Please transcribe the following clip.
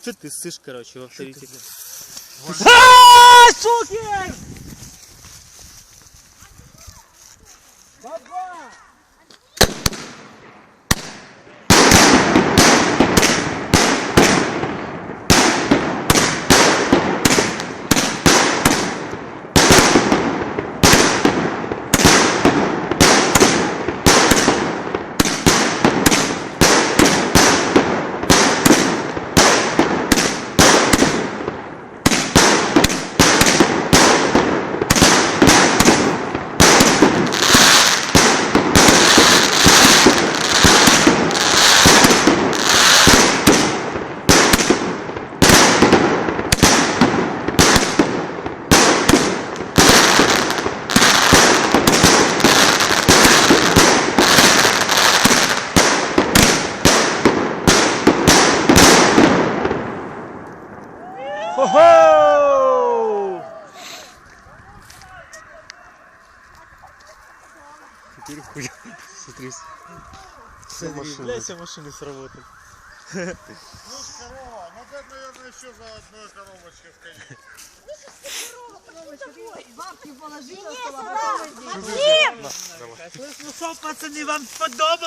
Что ты сышь, короче, в авторитете? Хо-хо! Теперь хуя. Смотри. Все машины. Бля, все машины сработали. Ну, корова. Ну, это, наверное, еще за одной коробочкой сходить. Бабки положила, что Ну що, пацани, вам сподобалось?